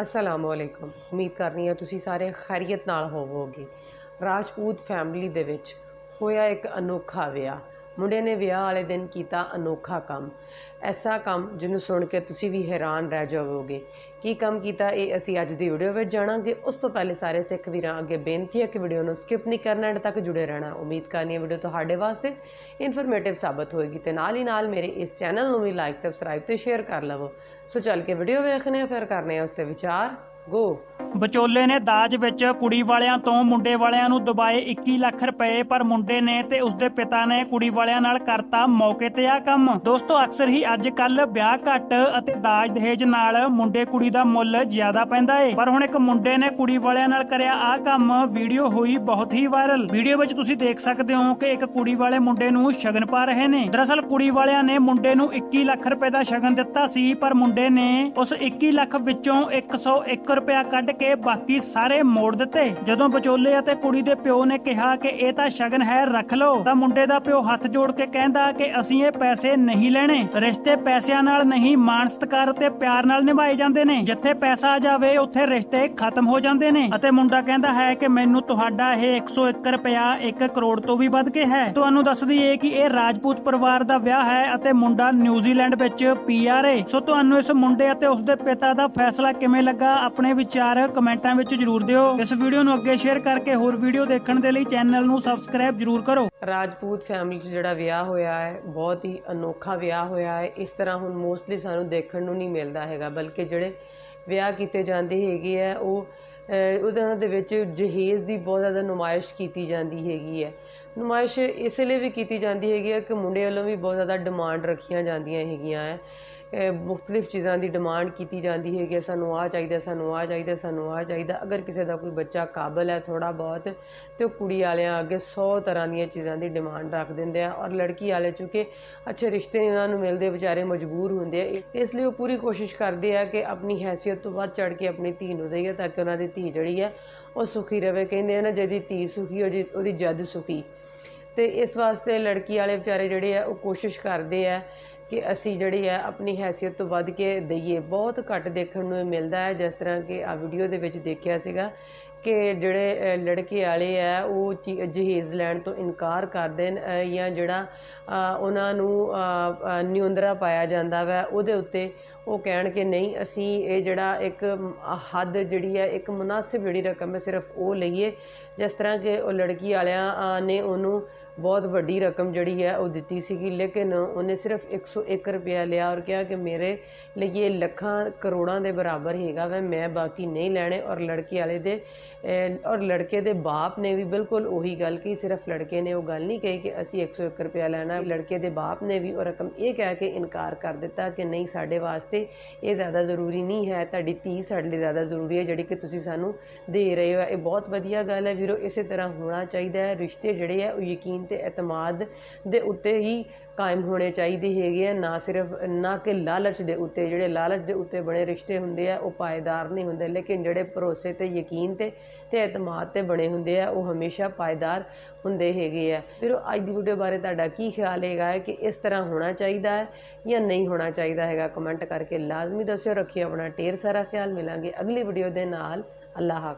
ਅਸਲਾਮੁਅਲੈਕੁਮ। ਉਮੀਦ ਕਰਨੀ ਹੈ ਤੁਸੀਂ ਸਾਰੇ ਖੈਰੀਅਤ ਨਾਲ ਹੋਵੋਗੇ। ਰਾਜਪੂਤ ਫੈਮਿਲੀ ਦੇ ਵਿੱਚ ਹੋਇਆ ਇੱਕ ਅਨੋਖਾ ਵਿਆਹ। ਮੁੰਡੇ ਨੇ ਵਿਆਹ ਵਾਲੇ ਦਿਨ ਕੀਤਾ ਅਨੋਖਾ ਕੰਮ। ਐਸਾ ਕੰਮ ਜਿਹਨੂੰ ਸੁਣ ਕੇ ਤੁਸੀਂ ਵੀ ਹੈਰਾਨ ਰਹਿ ਜਾਵੋਗੇ। ਕੀ ਕੰਮ ਕੀਤਾ ਇਹ ਅਸੀਂ ਅੱਜ ਦੀ ਵੀਡੀਓ ਵਿੱਚ ਜਾਣਾਂਗੇ। ਉਸ ਤੋਂ ਪਹਿਲੇ ਸਾਰੇ ਸਿੱਖ ਵੀਰਾਂ ਅੱਗੇ ਬੇਨਤੀ ਹੈ ਕਿ ਵੀਡੀਓ ਨੂੰ ਸਕਿਪ ਨਹੀਂ ਕਰਨਾ, ਐਂਡ ਤੱਕ ਜੁੜੇ ਰਹਿਣਾ। ਉਮੀਦ ਕਰਨੀ ਹੈ ਵੀਡੀਓ ਤੁਹਾਡੇ ਵਾਸਤੇ ਇਨਫੋਰਮੇਟਿਵ ਸਾਬਤ ਹੋਏਗੀ। ਤੇ ਨਾਲ ਹੀ ਨਾਲ ਮੇਰੇ ਇਸ ਚੈਨਲ ਨੂੰ ਵੀ ਲਾਈਕ ਸਬਸਕ੍ਰਾਈਬ ਤੇ ਸ਼ੇਅਰ ਕਰ ਲਵੋ। ਸੋ ਚੱਲ ਕੇ ਵੀਡੀਓ ਵੇਖਨੇ ਆ ਫਿਰ ਕਰਨੇ ਆ ਉਸ ਤੇ ਵਿਚਾਰ। ਗੋ ਵਿਚੋਲੇ ਨੇ ਦਾਜ ਵਿੱਚ ਕੁੜੀ ਵਾਲਿਆਂ ਤੋਂ ਮੁੰਡੇ ਵਾਲਿਆਂ ਨੂੰ ਦਬਾਏ 21 ਲੱਖ ਰੁਪਏ, ਪਰ ਮੁੰਡੇ ਨੇ ਤੇ ਉਸਦੇ ਪਿਤਾ ਨੇ ਕੁੜੀ ਵਾਲਿਆਂ ਨਾਲ ਕਰਤਾ ਮੌਕੇ ਤੇ ਆ ਕੰਮ। ਦੋਸਤੋ, ਅਕਸਰ ਹੀ ਅੱਜ ਕੱਲ ਵਿਆਹ ਘੱਟ ਅਤੇ ਦਾਜ ਦਹੇਜ ਨਾਲ ਮੁੰਡੇ ਕੁੜੀ ਦਾ ਮੁੱਲ ਜ਼ਿਆਦਾ ਪੈਂਦਾ ਏ। ਪਰ ਹੁਣ ਇੱਕ ਮੁੰਡੇ ਨੇ ਕੁੜੀ ਵਾਲਿਆਂ ਨਾਲ ਕਰਿਆ ਆ ਕੰਮ, ਵੀਡੀਓ ਹੋਈ ਬਹੁਤ ਹੀ ਵਾਇਰਲ। ਵੀਡੀਓ ਵਿੱਚ ਤੁਸੀਂ ਦੇਖ ਸਕਦੇ ਹੋ ਕਿ ਇੱਕ ਕੁੜੀ ਵਾਲੇ ਮੁੰਡੇ ਨੂੰ ਸ਼ਗਨ ਪਾ ਰਹੇ ਨੇ। ਦਰਅਸਲ, ਕੁੜੀ ਵਾਲਿਆਂ ਨੇ ਮੁੰਡੇ ਨੂੰ 21 ਲੱਖ ਰੁਪਏ ਦਾ ਸ਼ਗਨ ਦਿੱਤਾ ਸੀ, ਪਰ ਮੁੰਡੇ ਨੇ ਉਸ 21 ਲੱਖ ਵਿੱਚੋਂ 101 ਰੁਪਇਆ ਕੱਢ ਕੇ ਬਾਕੀ ਸਾਰੇ ਮੋੜ ਦਿੱਤੇ। ਜਦੋਂ ਵਿਚੋਲੇ ਅਤੇ ਕੁੜੀ ਦੇ ਪਿਓ ਨੇ ਕਿਹਾ ਕਿ ਇਹ ਤਾਂ ਸ਼ਗਨ ਹੈ, ਰੱਖ ਲਓ, ਤਾਂ ਮੁੰਡੇ ਦਾ ਪਿਓ ਹੱਥ ਜੋੜ ਕੇ ਕਹਿੰਦਾ ਕਿ ਅਸੀਂ ਇਹ ਪੈਸੇ ਨਹੀਂ ਲੈਣੇ। ਰਿਸ਼ਤੇ ਪੈਸਿਆਂ ਨਾਲ ਨਹੀਂ, ਮਾਣ ਸਤਿਕਾਰ ਤੇ ਪਿਆਰ ਨਾਲ ਨਿਭਾਏ ਜਾਂਦੇ ਨੇ। ਜਿੱਥੇ ਪੈਸਾ ਆ ਜਾਵੇ, ਉੱਥੇ ਰਿਸ਼ਤੇ ਖਤਮ ਹੋ ਜਾਂਦੇ ਨੇ। ਅਤੇ ਮੁੰਡਾ ਕਹਿੰਦਾ ਹੈ ਕਿ ਮੈਨੂੰ ਤੁਹਾਡਾ ਇਹ 101 ਰੁਪਇਆ 1 ਕਰੋੜ ਤੋਂ ਵੀ ਵੱਧ ਕੇ ਹੈ। ਤੁਹਾਨੂੰ ਦੱਸ ਦਈਏ ਕਿ ਇਹ ਰਾਜਪੂਤ ਪਰਿਵਾਰ ਦਾ ਵਿਆਹ ਹੈ ਅਤੇ ਮੁੰਡਾ ਨਿਊਜ਼ੀਲੈਂਡ ਵਿੱਚ ਪੀਆਰ ਹੈ ਸੋ ਤੁਹਾਨੂੰ ਇਸ ਮੁੰਡੇ ਅਤੇ ਉਸਦੇ ਪਿਤਾ ਦਾ ਫੈਸਲਾ ਕਿਵੇਂ ਲੱਗਾ? ਆਪਣੇ ਵਿਚਾਰ ਕਮੈਂਟਾਂ ਵਿੱਚ ਜਰੂਰ ਦਿਓ। ਇਸ ਵੀਡੀਓ ਨੂੰ ਅੱਗੇ ਸ਼ੇਅਰ ਕਰਕੇ ਹੋਰ ਵੀਡੀਓ ਦੇਖਣ ਦੇ ਲਈ ਚੈਨਲ ਨੂੰ ਸਬਸਕ੍ਰਾਈਬ ਜਰੂਰ ਕਰੋ। ਰਾਜਪੂਤ ਫੈਮਿਲੀ 'ਚ ਜਿਹੜਾ ਵਿਆਹ ਹੋਇਆ ਹੈ, ਬਹੁਤ ਹੀ ਅਨੋਖਾ ਵਿਆਹ ਹੋਇਆ ਹੈ। ਇਸ ਤਰ੍ਹਾਂ ਹੁਣ ਮੋਸਟਲੀ ਸਾਨੂੰ ਦੇਖਣ ਨੂੰ ਨਹੀਂ ਮਿਲਦਾ ਹੈਗਾ, ਬਲਕਿ ਜਿਹੜੇ ਵਿਆਹ ਕੀਤੇ ਜਾਂਦੇ ਹੈਗੇ ਆ ਉਹ ਉਹਨਾਂ ਦੇ ਵਿੱਚ ਜਹੇਜ਼ ਦੀ ਬਹੁਤ ਜ਼ਿਆਦਾ ਨੁਮਾਇਸ਼ ਕੀਤੀ ਜਾਂਦੀ ਹੈਗੀ ਹੈ। ਨੁਮਾਇਸ਼ ਇਸ ਲਈ ਵੀ ਕੀਤੀ ਜਾਂਦੀ ਹੈਗੀ ਹੈ ਕਿ ਮੁੰਡੇ ਵੱਲੋਂ ਵੀ ਬਹੁਤ ਜ਼ਿਆਦਾ ਡਿਮਾਂਡ ਰੱਖੀਆਂ ਜਾਂਦੀਆਂ ਹੈਗੀਆਂ ਹੈ। ਮੁxtਲਿਫ ਚੀਜ਼ਾਂ ਦੀ ਡਿਮਾਂਡ ਕੀਤੀ ਜਾਂਦੀ ਹੈ ਕਿ ਸਾਨੂੰ ਆਹ ਚਾਹੀਦਾ, ਸਾਨੂੰ ਆਹ ਚਾਹੀਦਾ, ਸਾਨੂੰ ਆਹ ਚਾਹੀਦਾ। ਅਗਰ ਕਿਸੇ ਦਾ ਕੋਈ ਬੱਚਾ ਕਾਬਲ ਹੈ ਥੋੜ੍ਹਾ ਬਹੁਤ ਅਤੇ ਉਹ ਕੁੜੀ ਵਾਲਿਆਂ ਅੱਗੇ ਸੌ ਤਰ੍ਹਾਂ ਦੀਆਂ ਚੀਜ਼ਾਂ ਦੀ ਡਿਮਾਂਡ ਰੱਖ ਦਿੰਦੇ ਆ ਔਰ ਲੜਕੀ ਵਾਲੇ ਚੁੱਕੇ ਅੱਛੇ ਰਿਸ਼ਤੇ ਉਹਨਾਂ ਨੂੰ ਮਿਲਦੇ ਵਿਚਾਰੇ ਮਜਬੂਰ ਹੁੰਦੇ ਆ। ਇਸ ਲਈ ਉਹ ਪੂਰੀ ਕੋਸ਼ਿਸ਼ ਕਰਦੇ ਆ ਕਿ ਆਪਣੀ ਹੈਸੀਅਤ ਤੋਂ ਵੱਧ ਚੜ ਕੇ ਆਪਣੀ ਧੀ ਨੂੰ ਦੇਈਏ ਤਾਂ ਕਿ ਉਹਨਾਂ ਦੀ ਧੀ ਜਿਹੜੀ ਹੈ ਉਹ ਸੁਖੀ ਰਵੇ। ਕਹਿੰਦੇ ਆ ਨਾ, ਜਿਹਦੀ ਧੀ ਸੁਖੀ ਉਹਦੀ ਉਹਦੀ ਜੱਦ ਸੁਖੀ। ਤੇ ਇਸ ਵਾਸਤੇ ਲੜਕੀ ਵਾਲੇ ਵਿਚਾਰੇ ਜਿਹੜੇ ਆ ਉਹ ਕੋਸ਼ਿਸ਼ ਕਰਦੇ ਆ ਕਿ ਅਸੀਂ ਜਿਹੜੀ ਹੈ ਆਪਣੀ ਹੈਸੀਅਤ ਤੋਂ ਵੱਧ ਕੇ ਦਈਏ। ਬਹੁਤ ਘੱਟ ਦੇਖਣ ਨੂੰ ਮਿਲਦਾ ਹੈ, ਜਿਸ ਤਰ੍ਹਾਂ ਕਿ ਆਹ ਵੀਡੀਓ ਦੇ ਵਿੱਚ ਦੇਖਿਆ ਸੀਗਾ ਕਿ ਜਿਹੜੇ ਲੜਕੇ ਵਾਲੇ ਆ, ਉਹ ਚੀ- ਜਹੇਜ਼ ਲੈਣ ਤੋਂ ਇਨਕਾਰ ਕਰਦੇ ਨੇ ਜਾਂ ਜਿਹੜਾ ਉਹਨਾਂ ਨੂੰ ਨਿਉਂਦਰਾ ਪਾਇਆ ਜਾਂਦਾ ਵੈ, ਉਹਦੇ ਉੱਤੇ ਉਹ ਕਹਿਣ ਕਿ ਨਹੀਂ, ਅਸੀਂ ਇਹ ਜਿਹੜਾ ਇੱਕ ਹੱਦ ਜਿਹੜੀ ਹੈ, ਇੱਕ ਮੁਨਾਸਿਬ ਜਿਹੜੀ ਰਕਮ ਹੈ, ਸਿਰਫ ਉਹ ਲਈਏ, ਜਿਸ ਤਰ੍ਹਾਂ ਕਿ ਉਹ ਲੜਕੀ ਵਾਲਿਆਂ ਨੇ ਉਹਨੂੰ ਬਹੁਤ ਵੱਡੀ ਰਕਮ ਜਿਹੜੀ ਹੈ, ਉਹ ਦਿੱਤੀ ਸੀਗੀ, ਲੇਕਿਨ ਉਹਨੇ ਸਿਰਫ 101 ਰੁਪਇਆ ਲਿਆ ਔਰ ਕਿਹਾ ਕਿ ਮੇਰੇ ਲਈ ਇਹ ਲੱਖਾਂ ਕਰੋੜਾਂ ਦੇ ਬਰਾਬਰ ਹੈਗਾ ਵੈ, ਮੈਂ ਬਾਕੀ ਨਹੀਂ ਲੈਣੇ ਔਰ ਲੜਕੀ ਵਾਲੇ ਦੇ ਔਰ ਲੜਕੇ ਦੇ ਬਾਪ ਨੇ ਵੀ ਬਿਲਕੁਲ ਉਹੀ ਗੱਲ ਕਹੀ, ਸਿਰਫ ਲੜਕੇ ਨੇ ਉਹ ਗੱਲ ਨਹੀਂ ਕਹੀ ਕਿ ਅਸੀਂ 101 ਰੁਪਇਆ ਲੈਣਾ ਲੜਕੇ ਦੇ ਬਾਪ ਨੇ ਵੀ ਉਹ ਰਕਮ ਇਹ ਕਹਿ ਕੇ ਇਨਕਾਰ ਕਰ ਦਿੱਤਾ ਕਿ ਨਹੀਂ, ਸਾਡੇ ਵਾਸਤੇ ਇਹ ਜ਼ਿਆਦਾ ਜ਼ਰੂਰੀ ਨਹੀਂ ਹੈ, ਤੁਹਾਡੀ ਧੀ ਸਾਡੇ ਲਈ ਜ਼ਿਆਦਾ ਜ਼ਰੂਰੀ ਹੈ, ਜਿਹੜੀ ਕਿ ਤੁਸੀਂ ਸਾਨੂੰ ਦੇ ਰਹੇ ਹੋ। ਇਹ ਬਹੁਤ ਵਧੀਆ ਗੱਲ ਹੈ ਵੀਰੋ, ਇਸੇ ਤਰ੍ਹਾਂ ਹੋਣਾ ਚਾਹੀਦਾ ਹੈ। ਰਿਸ਼ਤੇ ਜਿਹੜੇ ਆ ਉਹ ਯਕੀਨ ਤੇ ਇਤਮਾਦ ਦੇ ਉੱਤੇ ਹੀ ਕਾਇਮ ਹੋਣੇ ਚਾਹੀਦੇ ਹੈਗੇ ਆ, ਨਾ ਸਿਰਫ ਨਾ ਕਿ ਲਾਲਚ ਦੇ ਉੱਤੇ, ਜਿਹੜੇ ਲਾਲਚ ਦੇ ਉੱਤੇ ਬਣੇ ਰਿਸ਼ਤੇ ਹੁੰਦੇ ਆ, ਉਹ ਪਾਇਦਾਰ ਨਹੀਂ ਹੁੰਦੇ, ਲੇਕਿਨ ਜਿਹੜੇ ਭਰੋਸੇ ਤੇ ਯਕੀਨ ਤੇ ਤੇ ਇਤਮਾਦ ਤੇ ਬਣੇ ਹੁੰਦੇ ਆ, ਉਹ ਹਮੇਸ਼ਾ ਪਾਇਦਾਰ ਹੁੰਦੇ ਹੈਗੇ ਆ। ਫਿਰ ਅੱਜ ਦੀ ਵੀਡੀਓ ਬਾਰੇ ਤੁਹਾਡਾ ਕੀ ਖਿਆਲ ਹੈਗਾ ਹੈ ਕਿ ਇਸ ਤਰ੍ਹਾਂ ਹੋਣਾ ਚਾਹੀਦਾ ਹੈ ਜਾਂ ਨਹੀਂ ਹੋਣਾ ਚਾਹੀਦਾ ਹੈਗਾ? ਕਮੈਂਟ ਕਰਕੇ ਲਾਜ਼ਮੀ ਦੱਸਿਓ, ਰੱਖਿਓ ਆਪਣਾ ਢੇਰ ਸਾਰਾ ਖਿਆਲ, ਮਿਲਾਂਗੇ ਅਗਲੀ ਵੀਡੀਓ ਦੇ ਨਾਲ। ਅੱਲਾਹ ਹਾਫਿਜ਼।